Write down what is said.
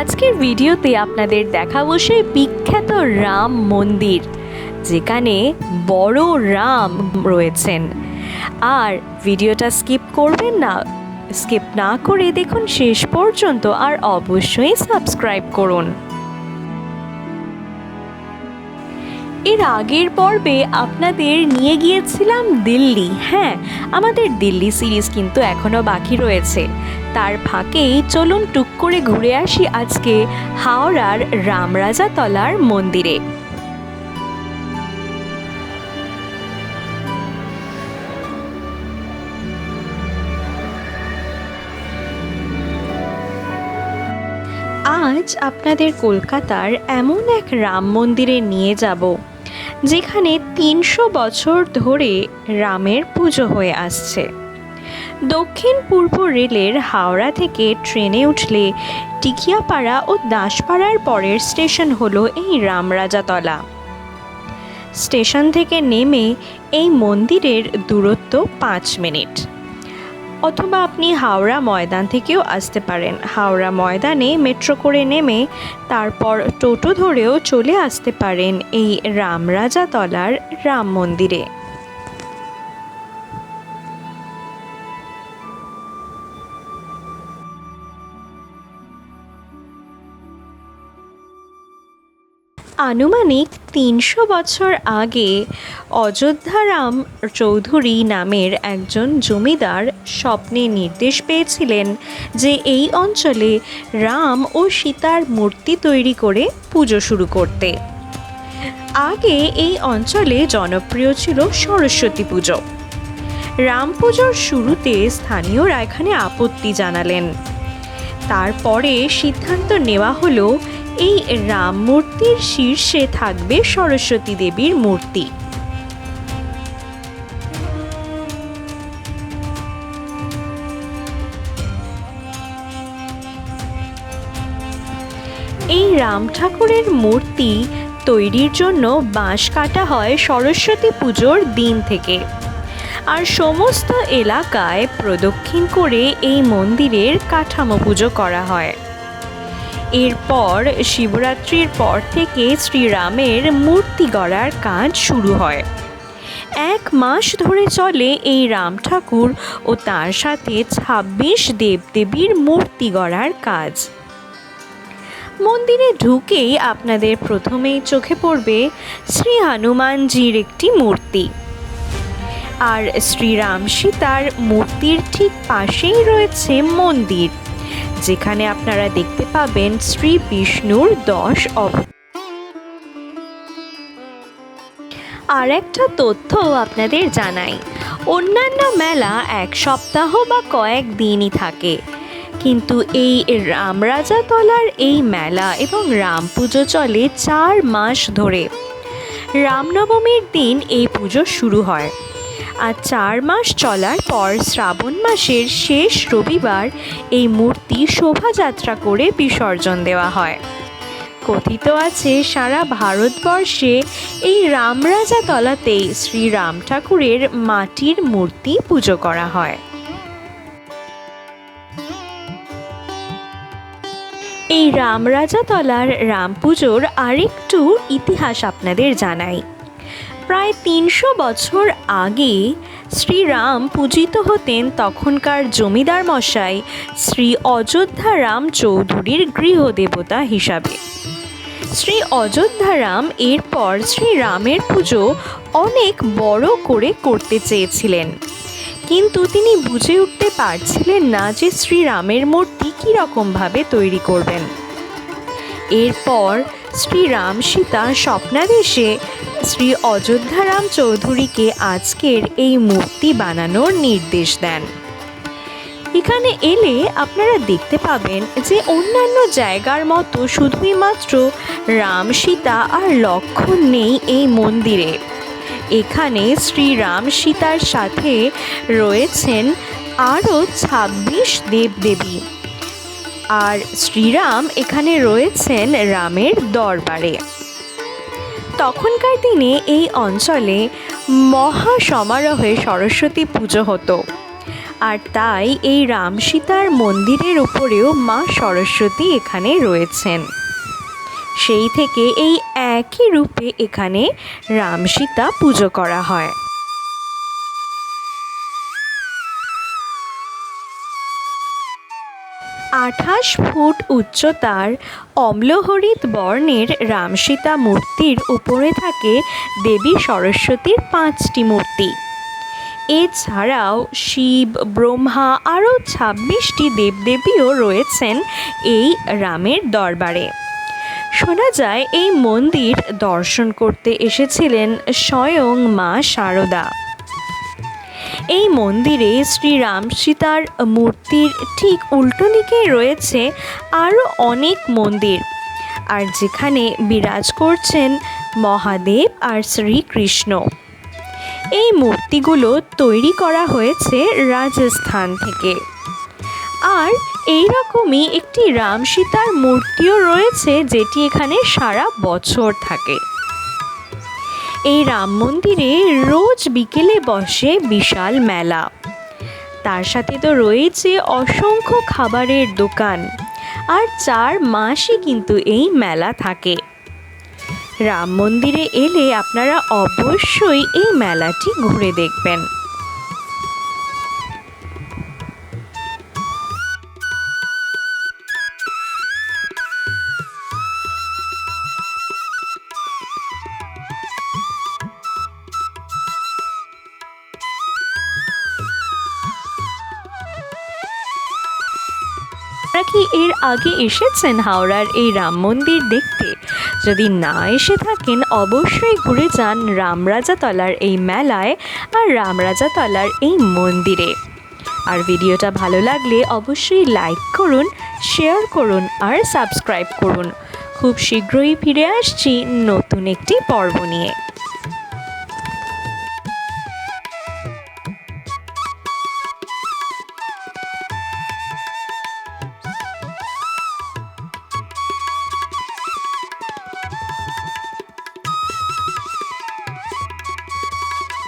আজকের ভিডিওতে আপনাদের দেখাবো সেই বিখ্যাত রাম মন্দির, যেখানে বড় রাম রয়েছেন। আর ভিডিওটা স্কিপ করবেন না, স্কিপ না করে দেখুন শেষ পর্যন্ত আর অবশ্যই সাবস্ক্রাইব করুন। এর আগের পর্বে আপনাদের নিয়ে গিয়েছিলাম দিল্লি। হ্যাঁ আমাদের দিল্লি সিরিজ কিন্তু এখনও বাকি রয়েছে। তার ফাঁকেই চলুন টুক করে ঘুরে আসি আজকে হাওড়ার রামরাজাতলার মন্দিরে। আজ আপনাদের কলকাতার এমন এক রাম মন্দিরে নিয়ে যাব। যেখানে তিনশো বছর ধরে রামের পুজো হয়ে আসছে। দক্ষিণ পূর্ব রেলের হাওড়া থেকে ট্রেনে উঠলে টিকিয়াপাড়া ও দাসপাড়ার পরের স্টেশন হল এই রামরাজাতলা। স্টেশন থেকে নেমে এই মন্দিরের দূরত্ব পাঁচ মিনিট। অথবা আপনি হাওড়া ময়দান থেকেও আসতে পারেন। হাওড়া ময়দানে মেট্রো করে নেমে তারপর টোটো ধরেও চলে আসতে পারেন এই রামরাজাতলার রাম মন্দিরে। আনুমানিক তিনশো বছর আগে অযোধ্যারাম চৌধুরী নামের একজন জমিদার স্বপ্নে নির্দেশ পেয়েছিলেন যে এই অঞ্চলে রাম ও সীতার মূর্তি তৈরি করে পুজো শুরু করতে। আগে এই অঞ্চলে জনপ্রিয় ছিল সরস্বতী পুজো। রাম পুজোর শুরুতে স্থানীয়রা এখানে আপত্তি জানালেন। তারপরে সিদ্ধান্ত নেওয়া হলো এই রাম মূর্তির শীর্ষে থাকবে সরস্বতী দেবীর মূর্তি। এই রাম ঠাকুরের মূর্তি তৈরির জন্য বাঁশ কাটা হয় সরস্বতী পুজোর দিন থেকে। আর সমস্ত এলাকায় প্রদক্ষিণ করে এই মন্দিরের কাঠামো পুজো করা হয়। এরপর শিবরাত্রির পর থেকে শ্রীরামের মূর্তি গড়ার কাজ শুরু হয়। এক মাস ধরে চলে এই রাম ঠাকুর ও তার সাথে ছাব্বিশ দেবদেবীর মূর্তি গড়ার কাজ। মন্দিরে ঢুকেই আপনাদের প্রথমেই চোখে পড়বে শ্রী হনুমানজির একটি মূর্তি। আর শ্রীরাম সীতার মূর্তির ঠিক পাশেই রয়েছে মন্দির। যেখানে আপনারা দেখতে পাবেন শ্রী বিষ্ণুর দশ অব আর একটা তথ্য আপনাদের জানাই। অন্যান্য মেলা এক সপ্তাহ বা কয়েক দিনই থাকে। কিন্তু এই রামরাজাতলার এই মেলা এবং রাম পুজো চলে চার মাস ধরে। রামনবমীর দিন এই পুজো শুরু হয়। আর চার মাস চলার পর শ্রাবণ মাসের শেষ রবিবার এই মূর্তি শোভাযাত্রা করে বিসর্জন দেওয়া হয়। কথিত আছে, সারা ভারতবর্ষে এই রামরাজা তলাতেই শ্রী রাম ঠাকুরের মাটির মূর্তি পুজো করা হয়। এই রামরাজাতলার রাম পুজোর আরেকটু ইতিহাস আপনাদের জানাই। প্রায় তিনশো বছর আগে শ্রীরাম পূজিত হতেন তখনকার জমিদার মশাই শ্রী অযোধ্যা রাম চৌধুরীর গৃহদেবতা হিসাবে। শ্রী অযোধ্যারাম এরপর শ্রীরামের পুজো অনেক বড় করে করতে চেয়েছিলেন। কিন্তু তিনি বুঝে উঠতে পারছিলেন না যে শ্রীরামের মূর্তি কীরকমভাবে তৈরি করবেন। এরপর শ্রীরাম, সীতা স্বপ্নাদেশে শ্রী অযোধ্যারাম চৌধুরীকে আজকের এই মূর্তি বানানোর নির্দেশ দেন। এখানে এলে আপনারা দেখতে পাবেন যে অন্যান্য জায়গার মতো শুধুই মাত্র রাম, সীতা আর লক্ষণ নেই এই মন্দিরে। এখানে শ্রীরাম, সীতার সাথে রয়েছেন আরও ছাব্বিশ দেবদেবী। আর শ্রীরাম এখানে রয়েছেন রামের দরবারে। তখনকার দিনে এই অঞ্চলে মহা সমারোহে সরস্বতী পুজো হতো। আর তাই এই রাম সীতার মন্দিরের উপরেও মা সরস্বতী এখানে রয়েছেন। সেই থেকে এই একই রূপে এখানে রাম সীতা পুজো করা হয়। আঠাশ ফুট উচ্চতার অম্লহরিত বর্ণের রামসীতা মূর্তির উপরে থাকে দেবী সরস্বতীর পাঁচটি মূর্তি। এছাড়াও শিব, ব্রহ্মা আরও ছাব্বিশটি দেবদেবীও রয়েছেন এই রামের দরবারে। শোনা যায়, এই মন্দির দর্শন করতে এসেছিলেন স্বয়ং মা শারদা এই মন্দিরে শ্রী রাম সীতার মূর্তির ঠিক উল্টো দিকে রয়েছে আরও অনেক মন্দির। আর যেখানে বিরাজ করছেন মহাদেব আর শ্রীকৃষ্ণ। এই মূর্তিগুলো তৈরি করা হয়েছে রাজস্থান থেকে। আর এই রকমই একটি রাম সীতার মূর্তিও রয়েছে যেটি এখানে সারা বছর থাকে। এই রাম মন্দিরে রোজ বিকেলে বসে বিশাল মেলা। তার সাথে তো রয়েছে অসংখ্য খাবারের দোকান, আর চার মাসই কিন্তু এই মেলা থাকে। রাম মন্দিরে এলে আপনারা অবশ্যই এই মেলাটি ঘুরে দেখবেন। কি এর আগে এসেছেন হাওড়ার এই রাম মন্দির দেখতে? যদি না এসে থাকেন, অবশ্যই ঘুরে যান রামরাজাতলার এই মেলায় আর রামরাজাতলার এই মন্দিরে। আর ভিডিওটা ভালো লাগলে অবশ্যই লাইক করুন, শেয়ার করুন আর সাবস্ক্রাইব করুন। খুব শীঘ্রই ফিরে আসছি নতুন একটি পর্ব নিয়ে।